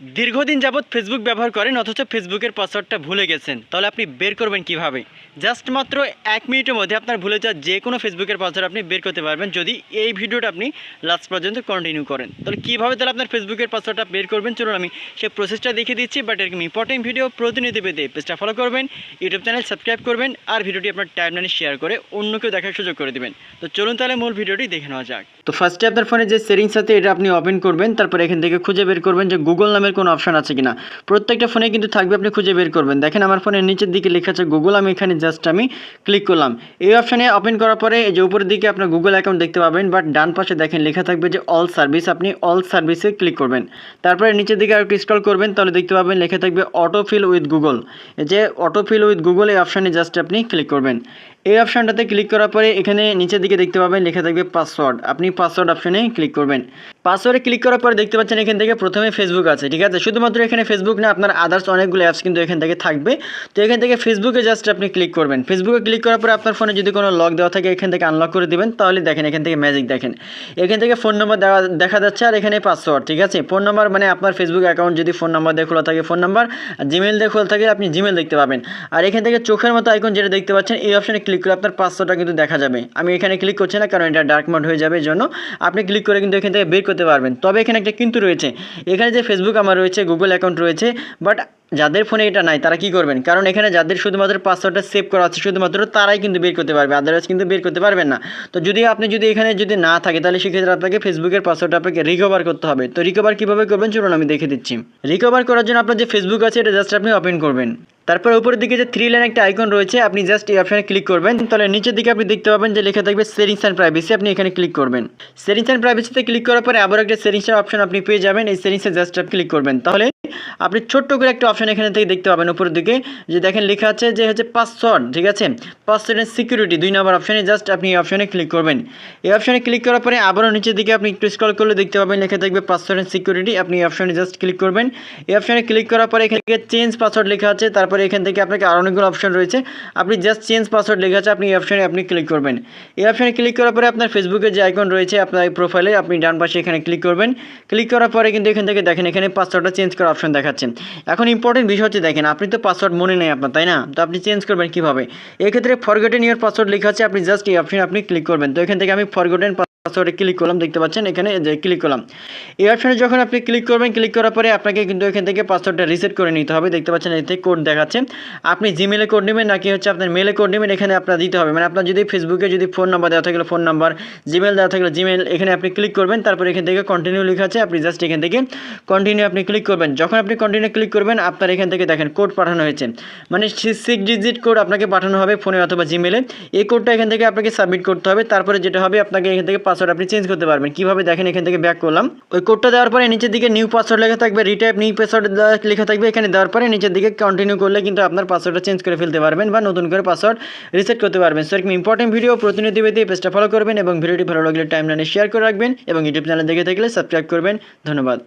দীর্ঘদিন যাবৎ ফেসবুক ব্যবহার করেন, অথচ ফেসবুকের পাসওয়ার্ডটা ভুলে গেছেন। তাহলে আপনি বের করবেন কীভাবে? জাস্ট মাত্র এক মিনিটের মধ্যে আপনার ভুলে যাওয়া যে কোনো ফেসবুকের পাসওয়ার্ড আপনি বের করতে পারবেন, যদি এই ভিডিওটা আপনি লাস্ট পর্যন্ত কন্টিনিউ করেন। তাহলে কীভাবে তাহলে আপনার ফেসবুকের পাসওয়ার্ডটা বের করবেন? চলুন আমি সেই প্রসেসটা দেখিয়ে দিচ্ছি বাট এরকম ইম্পর্টেন্ট ভিডিও প্রতিনিধি পেতে পেজটা ফলো করবেন ইউটিউব চ্যানেল সাবস্ক্রাইব করবেন, আর ভিডিওটি আপনার টাইমলাইনে শেয়ার করে অন্যকেও দেখার সুযোগ করে দেবেন। তো চলুন তাহলে মূল ভিডিওটি দেখে নেওয়া যাক। তো ফার্স্টে আপনার ফোনে যে সেটিংস আছে, এটা আপনি ওপেন করবেন, তারপর এখান থেকে খুঁজে বের করবেন যে গুগল নামের কোনো অপশন আছে কিনা? প্রত্যেকটা ফোনে কিন্তু থাকবে, আপনি খুঁজে বের করবেন। দেখেন আমার ফোনের নিচের দিকে লেখা আছে গুগল আমি এখানে জাস্ট আমি ক্লিক করলাম। এই অপশানে ওপেন করার পরে এই যে উপরের দিকে আপনার গুগল অ্যাকাউন্ট দেখতে পাবেন বাট ডান পাশে দেখেন লেখা থাকবে যে অল সার্ভিস আপনি অল সার্ভিসে ক্লিক করবেন। তারপরে নিচের দিকে আরেকটু স্ক্রল করবেন, তাহলে দেখতে পাবেন লেখা থাকবে অটো ফিল উইথ গুগল এই যে অটো ফিল উইথ গুগল এই অপশানে জাস্ট আপনি ক্লিক করবেন। এই অপশানটাতে ক্লিক করার পরে এখানে নিচের দিকে দেখতে পাবেন, লেখা থাকবে পাসওয়ার্ড আপনি পাসওয়ার্ড অপশানে ক্লিক করবেন। পাসওয়ার্ডে ক্লিক করার পরে দেখতে পাচ্ছেন এখান থেকে প্রথমে ফেসবুক আছে, ঠিক আছে? শুধুমাত্র এখানে ফেসবুক না, আপনার আদার্স অনেকগুলো অ্যাপস কিন্তু এখান থেকে থাকবে। তো এখান থেকে ফেসবুকে জাস্ট আপনি ক্লিক করবেন। ফেসবুকে ক্লিক করার পরে আপনার ফোনে যদি কোনো লক দেওয়া থাকে, এখান থেকে আনলক করে দিবেন। তাহলে দেখেন, এখান থেকে ম্যাজিক দেখেন। এখান থেকে ফোন নম্বর দেওয়া, দেখা যাচ্ছে আর এখানে পাসওয়ার্ড ঠিক আছে? ফোন নম্বর মানে আপনার ফেসবুক অ্যাকাউন্ট যদি ফোন নম্বর দিয়ে খোলা থাকে ফোন নাম্বার জিমেল দিয়ে খোলা থাকে, আপনি জিমেল দেখতে পাবেন। আর এখান থেকে চোখের মতো আইকন যেটা দেখতে পাচ্ছেন, এই অপশানে ক্লিক করে আপনার পাসওয়ার্ডটা কিন্তু দেখা যাবে। আমি এখানে ক্লিক করছি না, কারণ এটা ডার্ক মোড হয়ে যাবে জন্য। আপনি ক্লিক করে কিন্তু এখান থেকে বের করতে পারবেন। তবে এখানে একটা কিন্তু রয়েছে। এখানে যে ফেসবুক আমার রয়েছে গুগল অ্যাকাউন্ট রয়েছে বাট যাদের ফোনে এটা নাই, তারা কি করবেন? কারণ এখানে যাদের শুধুমাত্র পাসওয়ার্ডটা সেভ করা আছে, শুধুমাত্র তারাই কিন্তু বের করতে পারবে আদারওয়াইজ কিন্তু বের করতে পারবেন না। তো যদি আপনি যদি এখানে যদি না থাকে, তাহলে সেক্ষেত্রে আপনাকে ফেসবুকের পাসওয়ার্ডটা আপনাকে রিকভার করতে হবে। তো রিকভার কীভাবে করবেন? চলুন আমি দেখে দিচ্ছি। রিকভার করার জন্য আপনার যে ফেসবুক আছে, এটা জাস্ট আপনি ওপেন করবেন। তারপর উপরের দিকে যে থ্রি লাইন একটা আইকন রয়েছে, আপনি জাস্ট এই অপশানে ক্লিক করবেন। তাহলে নিচের দিকে আপনি দেখতে পাবেন যে লেখা থাকবে সেটিংস অ্যান্ড প্রাইভেসি আপনি এখানে ক্লিক করবেন। সেটিংস অ্যান্ড প্রাইভেসিতে ক্লিক করার পরে আবার একটা সেটিংসের অপশন আপনি পেয়ে যাবেন। এই সেটিংসে জাস্ট আপনি ক্লিক করবেন। তাহলে আপনি ছোট্ট করে একটা অপশন এখানে থেকে দেখতে পাবেন উপরের দিকে, যে দেখেন লেখা আছে যে হচ্ছে পাসওয়ার্ড ঠিক আছে? পাসওয়ার্ড সিকিউরিটি দুই নম্বর অপশানে জাস্ট আপনি এই অপশানে ক্লিক করবেন। এই অপশানে ক্লিক করার পরে আবারও নিচের দিকে আপনি একটু স্ক্রল করলে দেখতে পাবেন লেখা থাকবে পাসওয়ার্ড সিকিউরিটি আপনি এই অপশানে জাস্ট ক্লিক করবেন। এই অপশানে ক্লিক করার পরে এখান থেকে চেঞ্জ পাসওয়ার্ড লেখা আছে, তারপরে এখান থেকে আপনাকে আরও অনেকগুলো অপশন রয়েছে। আপনি জাস্ট চেঞ্জ পাসওয়ার্ড লেখা আছে, আপনি এই অপশানে আপনি ক্লিক করবেন। এই অপশানে ক্লিক করার পরে আপনার ফেসবুকের যে আইকন রয়েছে, আপনার প্রোফাইলে আপনি ডান পাশে এখানে ক্লিক করবেন। ক্লিক করার পরে কিন্তু এখান থেকে দেখেন এখানে পাসওয়ার্ডটা চেঞ্জ করার অপশন দেখাচ্ছে এখন ইম্পর্টেন্ট বিষয় হচ্ছে দেখেন, আপনি তো পাসওয়ার্ড মনে নেই আপনার, তাই না? তো আপনি চেঞ্জ করবেন কীভাবে? এক্ষেত্রে ফরগেটেন ইয়ার পাসওয়ার্ড লেখা আছে, আপনি জাস্ট এই অপশন আপনি ক্লিক করবেন। তো এখান থেকে আমি ফরগেটেন পাসওয়ার্ডে ক্লিক করলাম, দেখতে পাচ্ছেন এখানে যে ক্লিক করলাম। এই অপশানে যখন আপনি ক্লিক করবেন ক্লিক করার পরে আপনাকে কিন্তু এখান থেকে পাসওয়ার্ডটা রিসেট করে নিতে হবে। দেখতে পাচ্ছেন এতে কোড দেখাচ্ছে। আপনি জিমেলে কোড নেবেন নাকি হচ্ছে আপনার মেলে কোড নেবেন, এখানে আপনার দিতে হবে। মানে আপনার যদি ফেসবুকে যদি ফোন নাম্বার দেওয়া থাকলে ফোন নাম্বার জিমেল দেওয়া থাকলে জিমেল এখানে আপনি ক্লিক করবেন, তারপর এখান থেকে কন্টিনিউ লেখা আছে, আপনি জাস্ট এখান থেকে কন্টিনিউ আপনি ক্লিক করবেন। যখন আপনি কন্টিনিউ ক্লিক করবেন, আপনার এখান থেকে দেখেন কোড পাঠানো হয়েছে। মানে সিক্স ডিজিট কোড আপনাকে পাঠানো হবে ফোনে অথবা জিমেলে এই কোডটা এখান থেকে আপনাকে সাবমিট করতে হবে। তারপরে যেটা হবে, আপনাকে এখান থেকে পাসওয়ার্ড আপনি চেঞ্জ করতে পারবেন। কীভাবে দেখেন, এখান থেকে ব্যাক করলাম। ওই কোডটা দেওয়ার পরে নিচের দিকে নিউ পাসওয়ার্ড লেখা থাকবে রিটাইপ নিউ পাসওয়ার্ড লেখা থাকবে, এখানে দেওয়ার পরে নিচের দিকে কন্টিনিউ করলে কিন্তু আপনার পাসওয়ার্ডটা চেঞ্জ করে ফেলতে পারবেন বা নতুন করে পাসওয়ার্ড রিসেট করতে পারবেন। সো এরকম ইম্পর্টেন্ট ভিডিও প্রতিনিধি পেতে পেজটা ফলো করবেন এবং ভিডিওটি ভালো লাগলে টাইম লাইনে শেয়ার করে রাখবেন এবং ইউটিউব চ্যানেল দেখে থাকলে সাবস্ক্রাইব করবেন। ধন্যবাদ।